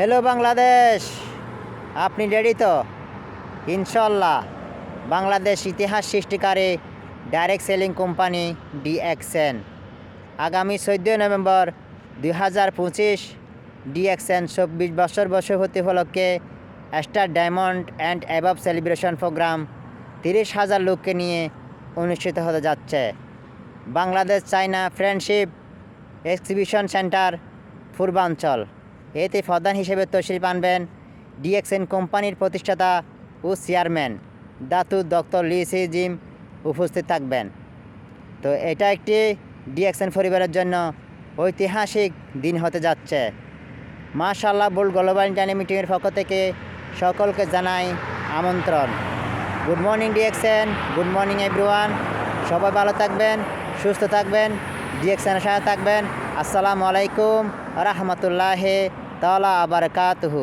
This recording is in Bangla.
হ্যালো বাংলাদেশ আপনি রেডি তো? ইনশাল্লাহ বাংলাদেশ ইতিহাস সৃষ্টিকারী ডাইরেক্ট সেলিং কোম্পানি ডিএক্সএন আগামী চোদ্দোই নভেম্বর দুই হাজার পঁচিশ ডিএক্সএন চব্বিশ বছর বর্ষপূর্তি উপলক্ষে star diamond and above celebration program তিরিশ হাজার লোককে নিয়ে অনুষ্ঠিত হতে যাচ্ছে। Bangladesh China friendship exhibition center Purbachal. এতে প্রধান হিসেবে তশরিফ আনবেন ডিএক্সএন কোম্পানির প্রতিষ্ঠাতা ও chairman Datuk doctor Lee Si Jim উপস্থিত থাকবেন। তো এটা একটি ডিএক্সএন পরিবারের জন্য ঐতিহাসিক দিন হতে যাচ্ছে। মাশাল্লাহ বুল গ্লোবাল ইন্টারনেট মিটিংয়ের পক্ষ থেকে সকলকে জানাই আমন্ত্রণ। Good morning DXN, good morning everyone. সবাই ভালো থাকবেন, সুস্থ থাকবেন, ডিএক্সএনের সাথে থাকবেন। আসসালামু আলাইকুম। রহমতুল্লাহ তালা আবরকাতহু